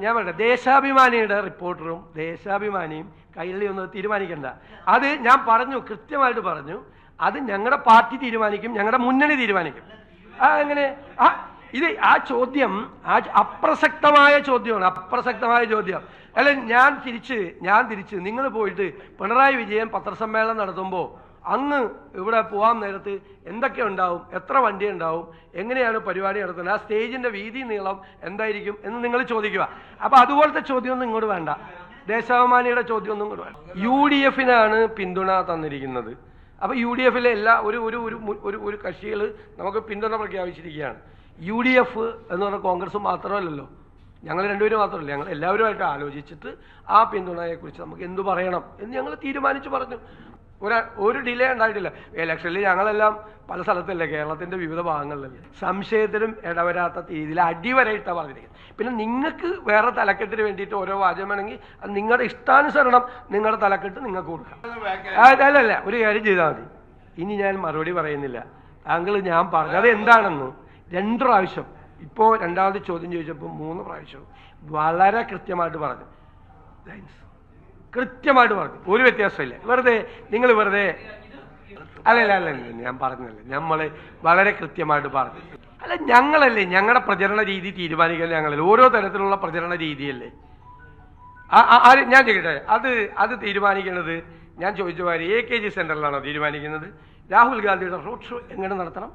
ഞാൻ പറയട്ടെ ദേശാഭിമാനിയുടെ റിപ്പോർട്ടറും ദേശാഭിമാനിയും കൈരളി ഒന്ന് തീരുമാനിക്കണ്ട. അത് ഞാൻ പറഞ്ഞു കൃത്യമായിട്ട് പറഞ്ഞു. അത് ഞങ്ങളുടെ പാർട്ടി തീരുമാനിക്കും ഞങ്ങളുടെ മുന്നണി തീരുമാനിക്കും. ആ അങ്ങനെ ആ ഇത് ആ ചോദ്യം ആ അപ്രസക്തമായ ചോദ്യമാണ് അപ്രസക്തമായ ചോദ്യം. അല്ല ഞാൻ തിരിച്ച് ഞാൻ തിരിച്ച് നിങ്ങൾ പോയിട്ട് പിണറായി വിജയൻ പത്രസമ്മേളനം നടത്തുമ്പോൾ അങ്ങ് ഇവിടെ പോകാൻ നേരത്ത് എന്തൊക്കെ ഉണ്ടാവും? എത്ര വണ്ടി ഉണ്ടാവും? എങ്ങനെയാണ് പരിപാടി നടത്തുന്നത്? ആ സ്റ്റേജിന്റെ വീതി നീളം എന്തായിരിക്കും എന്ന് നിങ്ങൾ ചോദിക്കുക. അപ്പൊ അതുപോലത്തെ ചോദ്യമൊന്നും ഇങ്ങോട്ട് വേണ്ട. ദേശാഭിമാനിയുടെ ചോദ്യമൊന്നും ഇങ്ങോട്ട് വേണ്ട. യു ഡി എഫിനാണ് പിന്തുണ തന്നിരിക്കുന്നത്. അപ്പൊ യു ഡി എഫിലെ എല്ലാ ഒരു ഒരു ഒരു ഒരു കക്ഷികൾ നമുക്ക് പിന്തുണ പ്രഖ്യാപിച്ചിരിക്കുകയാണ്. യു ഡി എഫ് എന്ന് പറഞ്ഞ കോൺഗ്രസ് മാത്രമല്ലല്ലോ. ഞങ്ങൾ രണ്ടുപേരും മാത്രമല്ല. ഞങ്ങൾ എല്ലാവരുമായിട്ട് ആലോചിച്ചിട്ട് ആ പിന്തുണയെക്കുറിച്ച് നമുക്ക് എന്തു പറയണം എന്ന് ഞങ്ങൾ തീരുമാനിച്ചു പറഞ്ഞു. ഒരു ഒരു ഡിലേ ഉണ്ടായിട്ടില്ല. ഇലക്ഷനിൽ ഞങ്ങളെല്ലാം പല സ്ഥലത്തല്ലേ കേരളത്തിന്റെ വിവിധ ഭാഗങ്ങളിലല്ലേ. സംശയത്തിനും ഇടവരാത്ത രീതിയിൽ അടിവരയിട്ടാണ് പറഞ്ഞിരിക്കുന്നത്. പിന്നെ നിങ്ങൾക്ക് വേറെ തലക്കെട്ടിന് വേണ്ടിയിട്ട് ഓരോ വാചകം വേണമെങ്കിൽ അത് നിങ്ങളുടെ ഇഷ്ടാനുസരണം നിങ്ങളുടെ തലക്കെട്ട് നിങ്ങൾക്ക് കൊടുക്കാം. ആ, അല്ല അല്ല ഒരു കാര്യം ചെയ്താൽ മതി. ഇനി ഞാൻ മറുപടി പറയുന്നില്ല. താങ്കൾ ഞാൻ പറഞ്ഞത് എന്താണെന്ന് രണ്ട് പ്രാവശ്യം. ഇപ്പോൾ രണ്ടാമത് ചോദ്യം ചോദിച്ചപ്പോൾ മൂന്ന് പ്രാവശ്യം. വളരെ കൃത്യമായിട്ട് പറഞ്ഞു. താങ്ക്സ് കൃത്യമായിട്ട് പറഞ്ഞു. ഒരു വ്യത്യാസമില്ല വെറുതെ നിങ്ങൾ വെറുതെ അല്ലല്ല അല്ല അല്ല അല്ല, ഞാൻ പറഞ്ഞല്ല നമ്മൾ വളരെ കൃത്യമായിട്ട് പറഞ്ഞു. അല്ല ഞങ്ങളല്ലേ? ഞങ്ങളുടെ പ്രചരണ രീതി തീരുമാനിക്കുന്നത് ഞങ്ങളല്ലേ ഓരോ തരത്തിലുള്ള പ്രചരണ രീതിയല്ലേ? ഞാൻ ചോദിക്കട്ടെ. അത് അത് തീരുമാനിക്കുന്നത് ഞാൻ ചോദിച്ച മാതിരി എ കെ ജി സെന്ററിലാണോ തീരുമാനിക്കുന്നത്? രാഹുൽ ഗാന്ധിയുടെ റോഡ് ഷോ എങ്ങനെ നടത്തണം?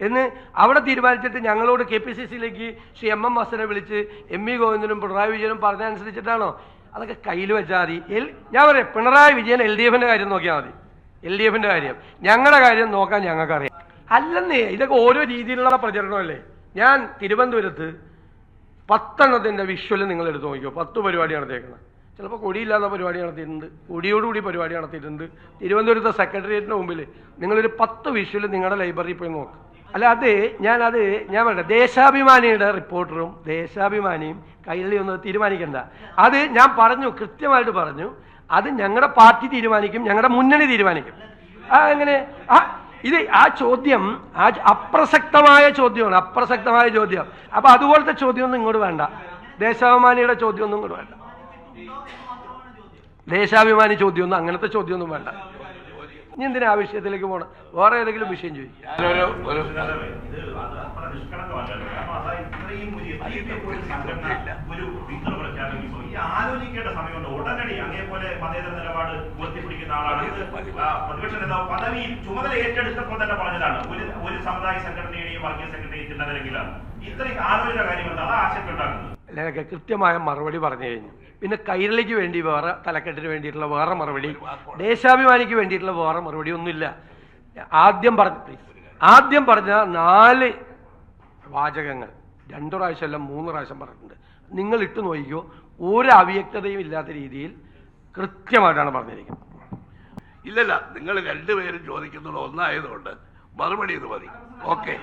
എന്ന് അവിടെ തീരുമാനിച്ചിട്ട് ഞങ്ങളോട് കെ പി സി സിയിലേക്ക് ശ്രീ എം എം ഹസനെ വിളിച്ച് എം ഇ ഗോവിന്ദനും പിണറായി വിജയനും പറഞ്ഞതനുസരിച്ചിട്ടാണോ അതൊക്കെ കയ്യിൽ വെച്ചാൽ മതി. എൽ ഞാൻ പറയാം പിണറായി വിജയൻ എൽ ഡി എഫിന്റെ കാര്യം നോക്കിയാൽ മതി. എൽ ഡി എഫിന്റെ കാര്യം. ഞങ്ങളുടെ കാര്യം നോക്കാൻ ഞങ്ങൾക്കറിയാം. അല്ലെന്നേ ഇതൊക്കെ ഓരോ രീതിയിലുള്ള പ്രചരണമല്ലേ? ഞാൻ തിരുവനന്തപുരത്ത് പത്തെണ്ണത്തിന്റെ വിഷ്വൽ നിങ്ങൾ എടുത്ത് നോക്കിയോ പത്ത് പരിപാടി നടത്തിയേക്കണം ചിലപ്പോൾ കൊടിയില്ലാത്ത പരിപാടി നടത്തിയിട്ടുണ്ട്. കൊടിയോടുകൂടി പരിപാടി നടത്തിയിട്ടുണ്ട്. തിരുവനന്തപുരത്തെ സെക്രട്ടേറിയറ്റിന് മുമ്പിൽ നിങ്ങളൊരു പത്ത് വിഷ്വൽ നിങ്ങളുടെ ലൈബ്രറിയിൽ പോയി നോക്ക്. അല്ല അത് ഞാനത് ഞാൻ പറയട്ടെ ദേശാഭിമാനിയുടെ റിപ്പോർട്ടറും ദേശാഭിമാനിയും കൈരളി ഒന്ന് തീരുമാനിക്കണ്ട. അത് ഞാൻ പറഞ്ഞു കൃത്യമായിട്ട് പറഞ്ഞു അത് ഞങ്ങളുടെ പാർട്ടി തീരുമാനിക്കും ഞങ്ങളുടെ മുന്നണി തീരുമാനിക്കും. ആ എങ്ങനെ? ആ ഇത് ആ ചോദ്യം ആ അപ്രസക്തമായ ചോദ്യമാണ് അപ്രസക്തമായ ചോദ്യം. അപ്പൊ അതുപോലത്തെ ചോദ്യമൊന്നും ഇങ്ങോട്ട് വേണ്ട. ദേശാഭിമാനിയുടെ ചോദ്യമൊന്നും ഇങ്ങോട്ട് വേണ്ട. ദേശാഭിമാനി ചോദ്യമൊന്നും അങ്ങനത്തെ ചോദ്യമൊന്നും വേണ്ട. ഇനി എന്തിനാ ആ വിഷയത്തിലേക്ക് പോകണം വേറെ ഏതെങ്കിലും വിഷയം ചോദിക്കും. ഞാനൊരു ഒരു ഒരു സംഘടന ഒരു പിന്തുണ പ്രഖ്യാപിക്കുമ്പോൾ ഈ ആലോചിക്കേണ്ട സമയമുണ്ട്. ഉടനടി അങ്ങേപോലെ മതേതര നിലപാട് ഉയർത്തിപ്പിടിക്കുന്ന ആളാണ്. ഇത് പ്രതിപക്ഷ നേതാവ് പദവി ചുമതല ഏറ്റെടുത്തപ്പോൾ തന്നെ പറഞ്ഞതാണ്. ഒരു ഒരു സമുദായ സംഘടനയുടെയും വർഗീയ സംഘടനയും ചിന്തനിരക്കിലാണ് ഇത്രയും ആലോചന കാര്യമുണ്ട് അത് ആശങ്ക ഉണ്ടാക്കുന്നത് ഞാനൊക്കെ കൃത്യമായ മറുപടി പറഞ്ഞു കഴിഞ്ഞു. പിന്നെ കൈരളിക്ക് വേണ്ടി വേറെ തലക്കെട്ടിന് വേണ്ടിയിട്ടുള്ള വേറെ മറുപടി ദേശാഭിമാനിക്ക് വേണ്ടിയിട്ടുള്ള വേറെ മറുപടി ഒന്നുമില്ല. ആദ്യം പറഞ്ഞ ആദ്യം പറഞ്ഞ നാല് വാചകങ്ങൾ. രണ്ടു പ്രാവശ്യം അല്ല മൂന്ന് പ്രാവശ്യം പറഞ്ഞിട്ടുണ്ട്. നിങ്ങൾ ഇട്ട് നോക്കിക്കോ ഒരു അവ്യക്തതയും ഇല്ലാത്ത രീതിയിൽ കൃത്യമായിട്ടാണ് പറഞ്ഞിരിക്കുന്നത്. ഇല്ലല്ല നിങ്ങൾ രണ്ടുപേരും ചോദിക്കുന്നത് ഒന്നായതുകൊണ്ട് മറുപടി ഇത് മതി. ഓക്കെ.